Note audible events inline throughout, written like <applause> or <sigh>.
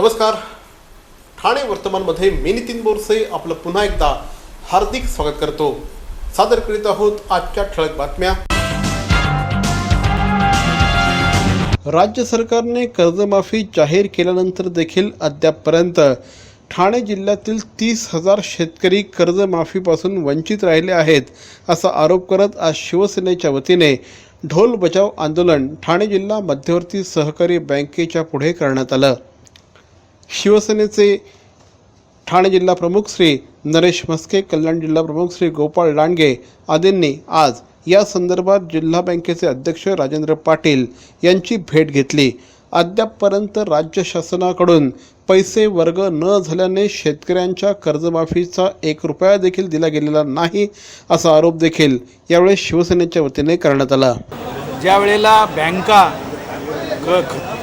नमस्कार. ठाणे वर्तमानमध्ये मी नितीन बोरसे आपलं पुन्हा एकदा हार्दिक स्वागत करतो. सादर करीत आहोत आजच्या ठळक बातम्या. राज्य सरकारने कर्जमाफी जाहीर केल्यानंतर देखील अद्यापपर्यंत ठाणे जिल्ह्यातील तीस हजार शेतकरी कर्जमाफीपासून वंचित राहिले आहेत असा आरोप करत आज शिवसेनेच्या वतीने ढोल बचाव आंदोलन ठाणे जिल्हा मध्यवर्ती सहकारी बँकेच्या पुढे करण्यात आलं. शिवसेनेचे ठाणे जिल्हा प्रमुख श्री नरेश म्हस्के कल्याण जिल्हा प्रमुख श्री गोपाळ लांडगे आदींनी आज या संदर्भात जिल्हा बँकेचे अध्यक्ष राजेंद्र पाटील यांची भेट घेतली. अद्यापपर्यंत राज्य शासनाकडून पैसे वर्ग न झाल्याने शेतकऱ्यांच्या कर्जमाफीचा एक रुपया देखील दिला गेलेला नाही असा आरोप देखील यावेळी शिवसेनेच्या वतीने करण्यात आला. ज्या वेळेला बँका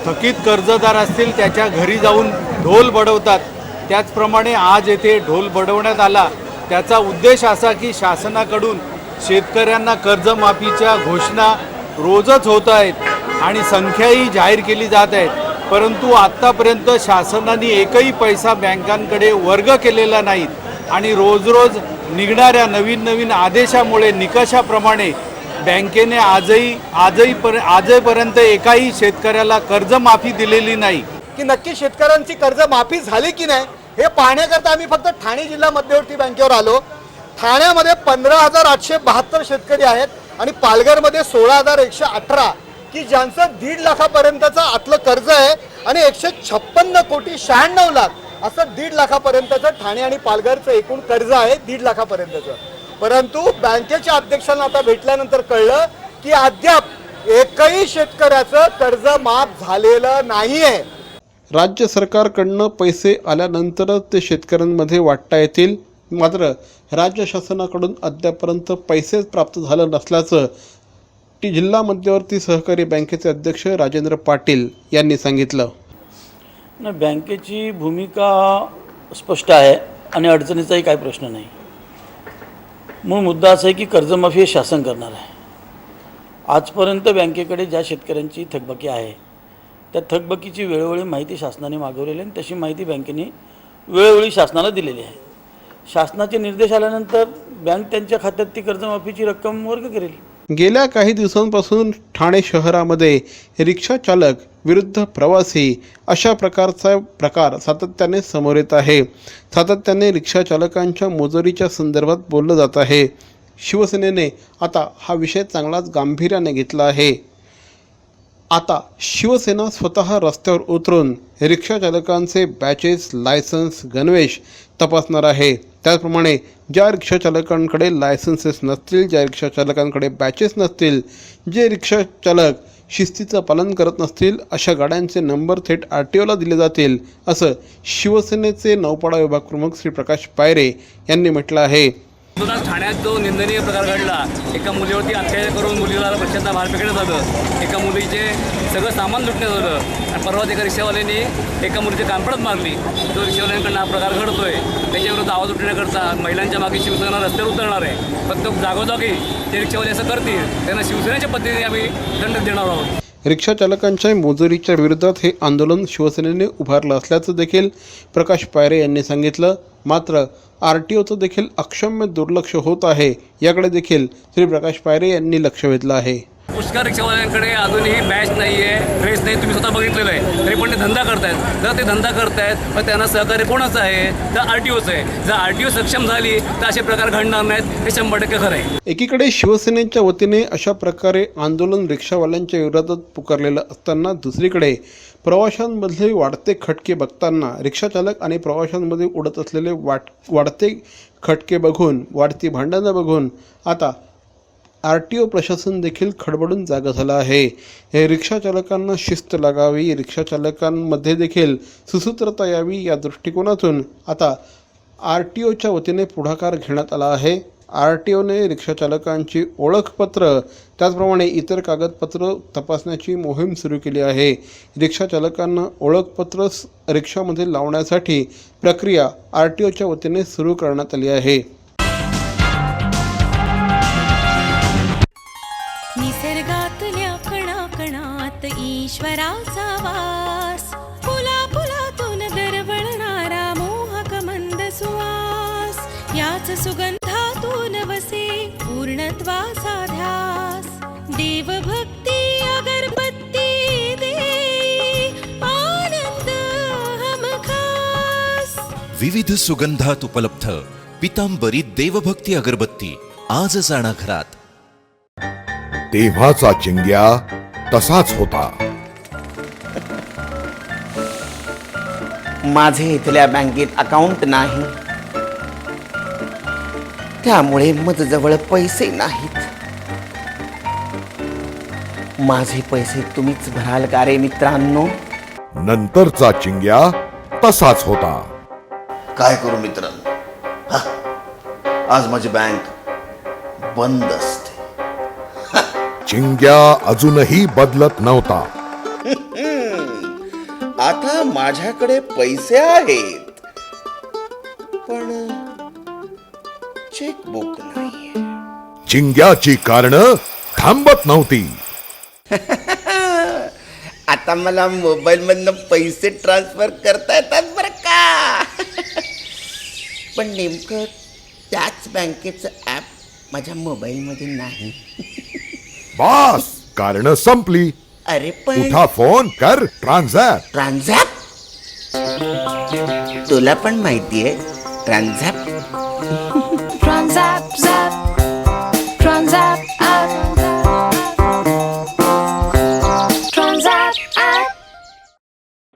थकीत कर्जदार असतील त्याच्या घरी जाऊन ढोल बडवतात. त्याचप्रमाणे आज येथे ढोल बडवण्यात आला. त्याचा उद्देश असा की शासनाकडून शेतकऱ्यांना कर्जमाफीच्या घोषणा रोजच होत आहेत आणि संख्याही जाहीर केली जात आहेत. परंतु आत्तापर्यंत शासनाने एकही पैसा बँकांकडे वर्ग केलेला नाहीत आणि रोज रोज निघणाऱ्या नवीन नवीन आदेशामुळे निकषाप्रमाणे बँकेने आजही आजही पर आजपर्यंत एकाही शेतकऱ्याला कर्जमाफी दिलेली नाही. की नक्की शेतकऱ्यांची कर्ज माफी झाली की नाही हे पाहण्याकरता आम्ही फक्त ठाणे जिल्हा मध्यवर्ती बँकेवर आलो. ठाण्यामध्ये पंधरा हजार आठशे बहात्तर शेतकरी आहेत आणि पालघरमध्ये सोळा हजार एकशे अठरा की ज्यांचं दीड लाखापर्यंतचं आतलं कर्ज आहे आणि एकशे छप्पन्न कोटी शहाण्णव लाख असं दीड लाखापर्यंतचं ठाणे आणि पालघरचं एकूण कर्ज आहे दीड लाखापर्यंतचं. परंतु बँकेच्या अध्यक्षांना आता भेटल्यानंतर कळलं की अद्याप एकही शेतकऱ्याचं कर्ज माफ झालेलं नाही आहे राज्य सरकारकडनं पैसे आल्यानंतरच ते शेतकऱ्यांमध्ये वाटता येतील. मात्र राज्य शासनाकडून अद्यापर्यंत पैसेच प्राप्त झालं नसल्याचं टी जिल्हा मध्यवर्ती सहकारी बँकेचे अध्यक्ष राजेंद्र पाटील यांनी सांगितलं. नाही बँकेची भूमिका स्पष्ट आहे आणि अडचणीचाही काही प्रश्न नाही. मूळ मुद्दा असा आहे की कर्जमाफी हे शासन करणार आहे. आजपर्यंत बँकेकडे ज्या शेतकऱ्यांची थकबाकी आहे त्या थकबाकीची वेळोवेळी माहिती शासनाने मागवलेली आहे आणि तशी माहिती बँकेने वेळोवेळी शासनाला दिलेली आहे. शासनाचे निर्देश आल्यानंतर बँक त्यांच्या खात्यात ती कर्जमाफीची रक्कम वर्ग करेल. गेल्या काही दिवसांपासून ठाणे शहरामध्ये रिक्षा चालक विरुद्ध प्रवासी अशा प्रकारचा प्रकार सातत्याने समोर येत आहे. सातत्याने रिक्षा चालकांच्या मोजरीच्या संदर्भात बोललं जात आहे. शिवसेनेने आता हा विषय चांगलाच गांभीर्याने घेतला आहे. आता शिवसेना स्वतः रस्त्यावर उतरून रिक्षा चालकांचे बॅचेस लायसन्स गणवेश तपासणार आहे. त्याचप्रमाणे ज्या रिक्षा चालकांकडे लायसन्सेस नसतील ज्या रिक्षा चालकांकडे बॅचेस नसतील जे रिक्षा चालक शिस्तीचं पालन करत नसतील अशा गाड्यांचे नंबर थेट आर टी ओला दिले जातील असं शिवसेनेचे नौपाडा विभाग प्रमुख श्री प्रकाश पायरे यांनी म्हटलं आहे. नुकताच ठाण्यात जो निंदनीय प्रकार घडला एका मुलीवरती अत्याचार करून मुलीला प्रचंड बाहेर फेकण्यात आलं. एका मुलीचे सगळं सामान लुटण्यात आलं. आणि परवाच एका रिक्षावाल्याने एका मुलीची कानपडत मारली. जो रिक्षावाल्यांकडनं हा प्रकार घडतोय त्याच्याविरुद्ध आवाज उठण्याकरता महिलांच्या मागे शिवसेना रस्त्यावर उतरणार आहे. फक्त जागोजागी ते रिक्षावाले असं करतील त्यांना शिवसेनेच्या पद्धतीने आम्ही दंड देणार आहोत. रिक्षा चालकांच्या मोजुरीच्या विरोधात हे आंदोलन शिवसेनेने उभारलं असल्याचं देखील प्रकाश पायरे यांनी सांगितलं. मात्र आर टी ओचं देखील अक्षम्य दुर्लक्ष होत आहे. याकडे देखील श्री प्रकाश पायरे यांनी लक्ष वेधलं आहे. पुष्कळ रिक्षावाल्यांकडे अजूनही बॅच नाही आहे ड्रेस नाही तुम्ही स्वतः बघितलेलं आहे. तरी पण ते धंदा करतायत. जर ते धंदा करतायत मग त्यांना सहकार्य कोणाचं आहे? तर आर टी ओचं आहे. जर आर टी ओ सक्षम झाली तर असे प्रकार घडणार नाहीत. हे शंभर टक्के खरं आहे. एकीकडे शिवसेनेच्या वतीने अशा प्रकारे आंदोलन रिक्षावाल्यांच्या विरोधात पुकारलेलं असताना दुसरीकडे प्रवाशांमधले वाढते खटके बघताना रिक्षाचालक आणि प्रवाशांमध्ये उडत असलेले वाट वाढते खटके बघून वाढती भांडणं बघून आता आर टी ओ प्रशासन देखील खडबडून जागा झालं आहे. हे रिक्षाचालकांना शिस्त लागावी रिक्षाचालकांमध्ये देखील सुसूत्रता यावी या दृष्टिकोनातून आता आर टी ओच्या वतीने पुढाकार घेण्यात आला आहे. आर टी ओने रिक्षाचालकांची ओळखपत्र त्याचप्रमाणे इतर कागदपत्र तपासण्याची मोहीम सुरू केली आहे. रिक्षाचालकांना ओळखपत्र रिक्षामध्ये लावण्यासाठी प्रक्रिया आर टी ओच्या वतीने सुरू करण्यात आली आहे. विविध सुगंधात उपलब्ध. पितांबरी देवभक्ती अगरबत्ती. आजच आणा घरात. तेव्हाचा चिंग्या तसाच होता. माझे इथल्या बँकेत अकाउंट नाही. त्यामुळे माझ्याजवळ पैसे नाहीत. माझे पैसे तुम्हीच भराल का रे मित्रांनो? नंतरचा चिंग्या तसाच होता. काय करू मित्रांनो? आज माझी बँक बंद असते. चिंग्या अजूनही बदलत नव्हता. <laughs> आता माझ्याकडे पैसे आहेत. पण चेकबुक नाहीये. चिंग्याची कारण थांबत नव्हती. <laughs> आता मला मोबाईल मधनं पैसे ट्रान्सफर करता येतात बरं का? पण नेमकं त्याच बँकेचं ॲप माझ्या मोबाईलमध्ये नाही. बास कारण संपली. अरे पण उठा फोन कर ट्रान्झॅक्ट ट्रान्झॅप? तुला पण माहितीये ट्रान्झॅप. Transact,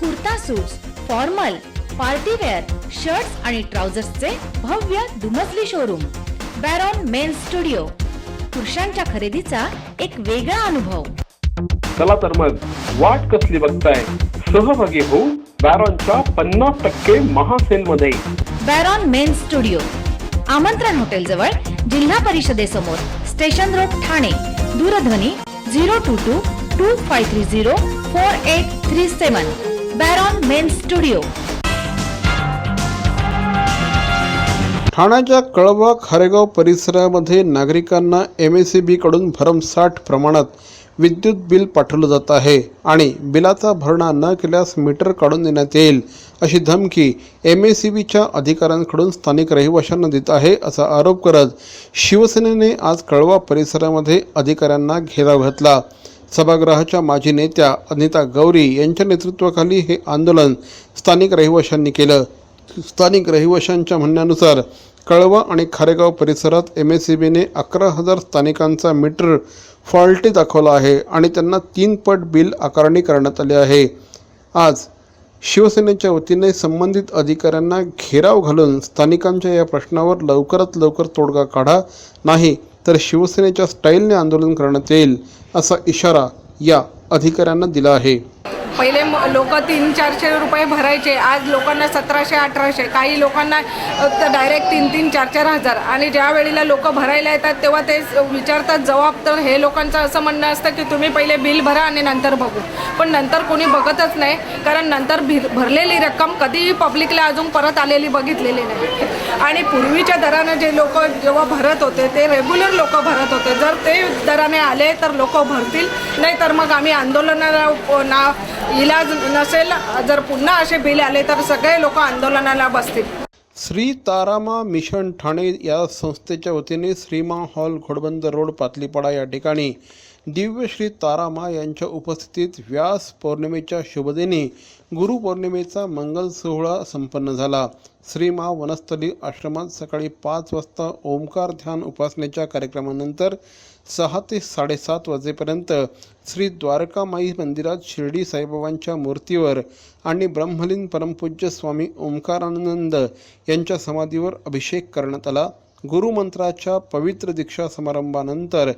Kurta suits formal party wear shirts आणि ट्राउझर्सचे भव्य दुमजली शोरूम बॅरॉन मेन स्टुडिओ पुरुषांच्या खरेदीचा एक वेगळा अनुभव. चला तर मग वाट कसली बघताय? सहभागी होऊ बॅरॉनच्या पन्नास टक्के महासेल मध्ये बॅरॉन मेन स्टुडिओ आमंत्रण हॉटेल जवळ जिल्हा परिषदेसमोर स्टेशन रोड ठाणे दूरध्वनी zero two two two five three zero four eight three seven Baron men studio. ठाण्याच्या कळवा खारेगाव परिसरामध्ये नागरिकांना एम एस सी बीकडून भरमसाठ प्रमाणात विद्युत बिल पाठवलं जात आहे आणि बिलाचा भरणा न केल्यास मीटर काढून देण्यात येईल अशी धमकी एम एस सी बीच्या अधिकाऱ्यांकडून स्थानिक रहिवाशांना देत आहे असा आरोप करत शिवसेनेने आज कळवा परिसरामध्ये अधिकाऱ्यांना घेराव घातला. सभागृहाच्या माजी नेत्या अनिता गौरी यांच्या नेतृत्वाखाली हे आंदोलन स्थानिक रहिवाशांनी केलं. स्थानिक रहिवाशांच्या म्हणण्यानुसार कळवा आणि खारेगाव परिसरात एम एस सी बीने अकरा हजार स्थानिकांचा मीटर फॉल्टी दाखवला आहे आणि त्यांना तीन पट बिल आकारणी करण्यात आली आहे. आज शिवसेनेच्या वतीने संबंधित अधिकाऱ्यांना घेराव घालून स्थानिकांच्या या प्रश्नावर लवकरात लवकर तोडगा काढा नाही तर शिवसेनेच्या स्टाईलने आंदोलन करण्यात येईल असा इशारा या अधिकाऱ्यांना दिला आहे. पहिले लोक तीन चारशे रुपये भरायचे आज लोकांना सतराशे अठराशे. काही लोकांना डायरेक्ट तीन तीन चार चार हजार. आणि ज्या वेळेला लोक भरायला येतात तेव्हा ते विचारतात जबाब. तर हे लोकांचं असं म्हणणं असतं की तुम्ही पहिले बिल भरा आणि नंतर बघू. पण नंतर कोणी बघतच नाही कारण नंतर भिर भरलेली रक्कम कधीही पब्लिकला अजून परत आलेली बघितलेली नाही. आणि पूर्वीच्या दरानं जे लोक जेव्हा भरत होते ते रेग्युलर लोक भरत होते. जर ते दराने आले तर लोक भरतील. नाही तर मग आम्ही आंदोलनाला ना इलाज नसेल जर पुन्हा असे बिल आले तर सगळे लोक आंदोलनाला बसतील. श्री तारामा मिशन ठाणे या संस्थेच्या वतीने श्रीमा हॉल घोडबंदर रोड पातलीपाडा या ठिकाणी दिव्य श्री तारामा यांच्या उपस्थितीत व्यास पौर्णिमेच्या शुभदिनी गुरुपौर्णिमेचा मंगल सोहळा संपन्न झाला. श्रीमा वनस्थली आश्रमात सकाळी पाच वाजता ओंकार ध्यान उपासनेच्या कार्यक्रमानंतर सहा ते साडेसात वाजेपर्यंत श्री द्वारकामाई मंदिरात शिर्डी साईबाबांच्या मूर्तीवर आणि ब्रह्मलीन परमपूज्य स्वामी ओंकारानंद यांच्या समाधीवर अभिषेक करण्यात आला. गुरुमंत्राच्या पवित्र दीक्षा समारंभानंतर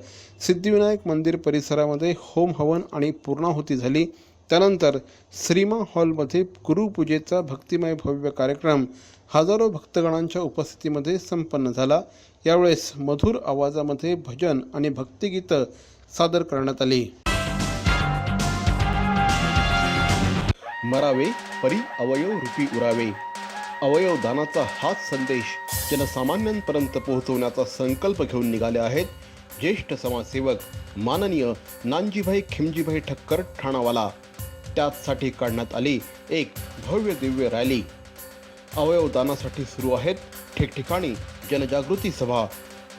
सिद्धिविनायक मंदिर परिसरामध्ये होम हवन आणि पूर्णाहुती झाली. त्यानंतर श्रीमा हॉलमध्ये गुरुपूजेचा भक्तिमय भव्य कार्यक्रम हजारो भक्तगणांच्या उपस्थितीमध्ये संपन्न झाला. यावेळेस मधुर आवाजामध्ये भजन आणि भक्तिगीतं सादर करण्यात आली. मरावे परी अवयव रूपी उरावे. अवयव दानाचा हाच संदेश जनसामान्यांपर्यंत पोहोचवण्याचा संकल्प घेऊन निघाले आहेत ज्येष्ठ समाजसेवक माननीय नानजीभाई खिमजीभाई ठक्कर ठाणावाला. त्याचसाठी काढण्यात आली एक भव्य दिव्य रॅली. अवयव दानासाठी सुरू आहेत ठिकठिकाणी जनजागृती सभा.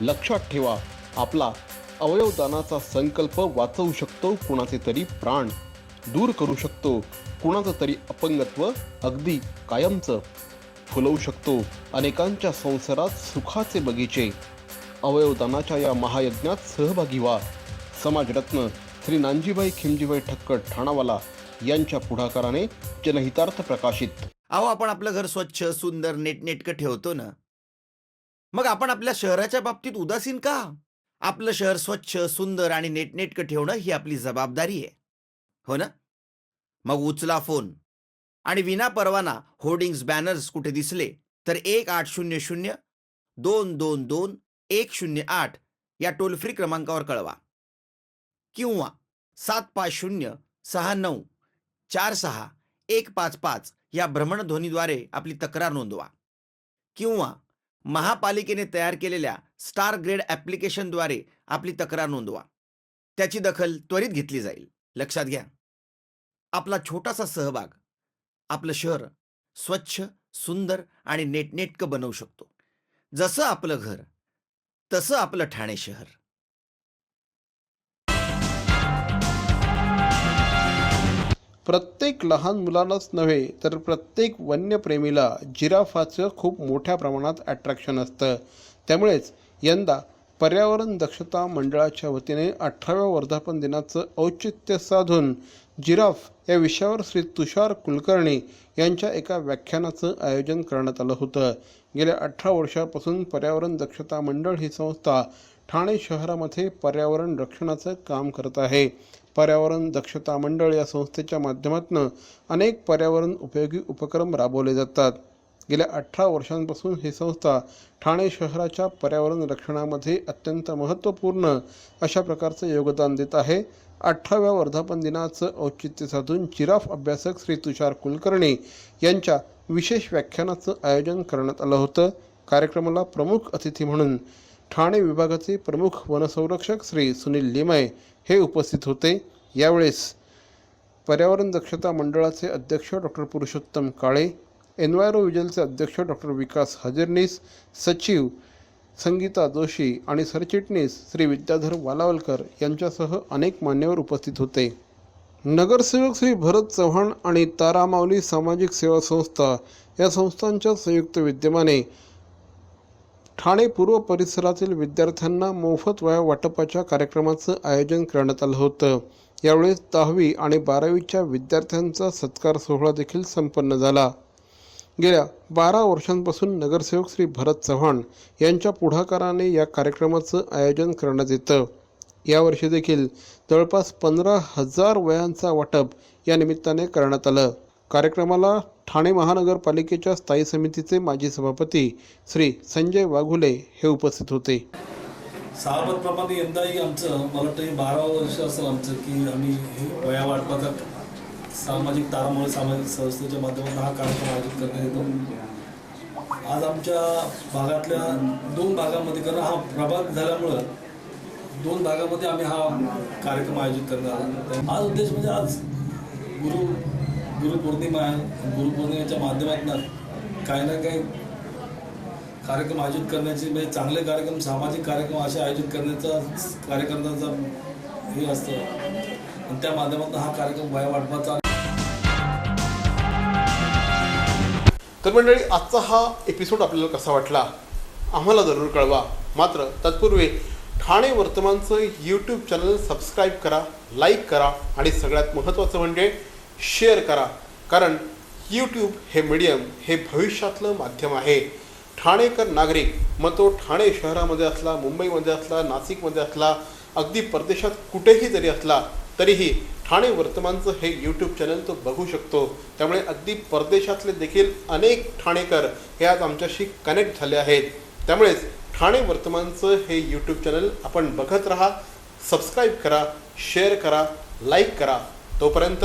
लक्षात ठेवा आपला अवयवदानाचा संकल्प वाचवू शकतो कुणाचे तरी प्राण. दूर करू शकतो कुणाचं तरी अपंगत्व अगदी कायमचं. फुलवू शकतो अनेकांच्या संसारात सुखाचे बगीचे. अवयवदानाच्या या महायज्ञात सहभागी व्हा. समाजरत्न श्री नानजीबाई खिमजीबाई ठक्कर ठाणावाला यांच्या पुढाकाराने जनहितार्थ प्रकाशित. अहो आपण आपलं घर स्वच्छ सुंदर नेटनेटकं ठेवतो ना. मग आपण आपल्या शहराच्या बाबतीत उदासीन का? आपलं शहर स्वच्छ सुंदर आणि नेटनेटकं ठेवणं ही आपली जबाबदारी आहे. हो ना? मग उचला फोन. आणि विना परवाना होर्डिंग्स बॅनर्स कुठे दिसले तर एक आठ शून्य शून्य दोन दोन दोन एक शून्य आठ या टोल फ्री क्रमांकावर कळवा. किंवा सात पाच शून्य सहा नऊ चार सहा एक पाच पाच या भ्रमणध्वनीद्वारे आपली तक्रार नोंदवा. किंवा महापालिकेने तयार केलेल्या स्टार ग्रेड ॲप्लिकेशनद्वारे आपली तक्रार नोंदवा. त्याची दखल त्वरित घेतली जाईल. लक्षात घ्या. आपला छोटासा सहभाग आपलं शहर स्वच्छ सुंदर आणि नेटनेटकं बनवू शकतो. जसं आपलं घर तसं आपलं ठाणे शहर. प्रत्येक लहान मुलालाच नव्हे तर प्रत्येक वन्यप्रेमीला जिराफाचं खूप मोठ्या प्रमाणात अट्रॅक्शन असतं. त्यामुळेच यंदा पर्यावरण दक्षता मंडळाच्या वतीने अठराव्या वर्धापन दिनाचं औचित्य साधून जिराफ या विषयावर श्री तुषार कुलकर्णी यांच्या एका व्याख्यानाचं आयोजन करण्यात आलं होतं. गेल्या अठरा वर्षापासून पर्यावरण दक्षता मंडळ ही संस्था ठाणे शहरामध्ये पर्यावरण रक्षणाचं काम करत आहे. पर्यावरण दक्षता मंडळ या संस्थेच्या माध्यमातून अनेक पर्यावरण उपयोगी उपक्रम राबवले जातात. गेल्या अठरा वर्षांपासून ही संस्था ठाणे शहराच्या पर्यावरण रक्षणामध्ये अत्यंत महत्त्वपूर्ण अशा प्रकारचं योगदान देत आहे. अठराव्या वर्धापन दिनाचं औचित्य साधून चिराफ अभ्यासक श्री तुषार कुलकर्णी यांच्या विशेष व्याख्यानाचं आयोजन करण्यात आलं होतं. कार्यक्रमाला प्रमुख अतिथी म्हणून ठाणे विभागाचे प्रमुख वनसंरक्षक श्री सुनील लिमाय हे उपस्थित होते. यावेळेस पर्यावरण दक्षता मंडळाचे अध्यक्ष डॉक्टर पुरुषोत्तम काळे एन्वायरो विजलचे अध्यक्ष डॉक्टर विकास हजरनीस सचिव संगीता जोशी आणि सरचिटणीस श्री विद्याधर वालावलकर यांच्यासह अनेक मान्यवर उपस्थित होते. नगरसेवक श्री भरत चव्हाण आणि तारामावली सामाजिक सेवा संस्था या संस्थांच्या संयुक्त विद्यमाने ठाणे पूर्व परिसरातील विद्यार्थ्यांना मोफत वया वाटपाच्या कार्यक्रमाचं आयोजन करण्यात आलं होतं. यावेळी दहावी आणि बारावीच्या विद्यार्थ्यांचा सत्कार सोहळा देखील संपन्न झाला. गेल्या बारा वर्षांपासून नगरसेवक श्री भरत चव्हाण यांच्या पुढाकाराने या कार्यक्रमाचं आयोजन करण्यात येतं. यावर्षी देखील जवळपास पंधरा हजार वयांचा वाटप या निमित्ताने करण्यात आलं. कार्यक्रमाला ठाणे महानगरपालिकेच्या स्थायी समितीचे माजी सभापती श्री संजय वाघुले हे उपस्थित होते. सालबतप्रमाणे यंदाही आमचं मला वाटतं बारा वर्ष असेल आमचं की आम्ही हे वया वाटपाचा सामाजिक तारामुळे सामाजिक संस्थेच्या माध्यमातून हा कार्यक्रम आयोजित करण्यात येतो. आज आमच्या भागातल्या दोन भागामध्ये कारण हा प्रभाग झाल्यामुळं दोन भागामध्ये आम्ही हा कार्यक्रम आयोजित करणार आहोत. आज उद्देश म्हणजे आज गुरु गुरुपौर्णिमा आहे. गुरुपौर्णिमेच्या माध्यमातून काही ना काही कार्यक्रम आयोजित करण्याची म्हणजे चांगले कार्यक्रम सामाजिक कार्यक्रम असे आयोजित करण्याचा कार्यकर्त्यांचा हे असतं. आणि त्या माध्यमातून हा कार्यक्रम वया वाटपाचा तर मंडळी आजचा हा एपिसोड आपल्याला कसा वाटला? आम्हाला जरूर कळवा. मात्र तत्पूर्वी ठाणे वर्तमानचं यूट्यूब चॅनल सबस्क्राईब करा लाईक करा आणि सगळ्यात महत्त्वाचं म्हणजे शेअर करा. कारण यूट्यूब हे मीडियम हे भविष्यातलं माध्यम आहे. ठाणेकर नागरिक मग तो ठाणे शहरामध्ये असला मुंबईमध्ये असला नाशिकमध्ये असला अगदी परदेशात कुठेही जरी असला तरीही ठाणे वर्तमानचं हे यूट्यूब चॅनल तो बघू शकतो. त्यामुळे अगदी परदेशातले देखील अनेक ठाणेकर हे आज आमच्याशी कनेक्ट झाले आहेत. त्यामुळेच ठाणे वर्तमानचं हे यूट्यूब चॅनल आपण बघत राहा सबस्क्राईब करा शेअर करा लाईक करा. तोपर्यंत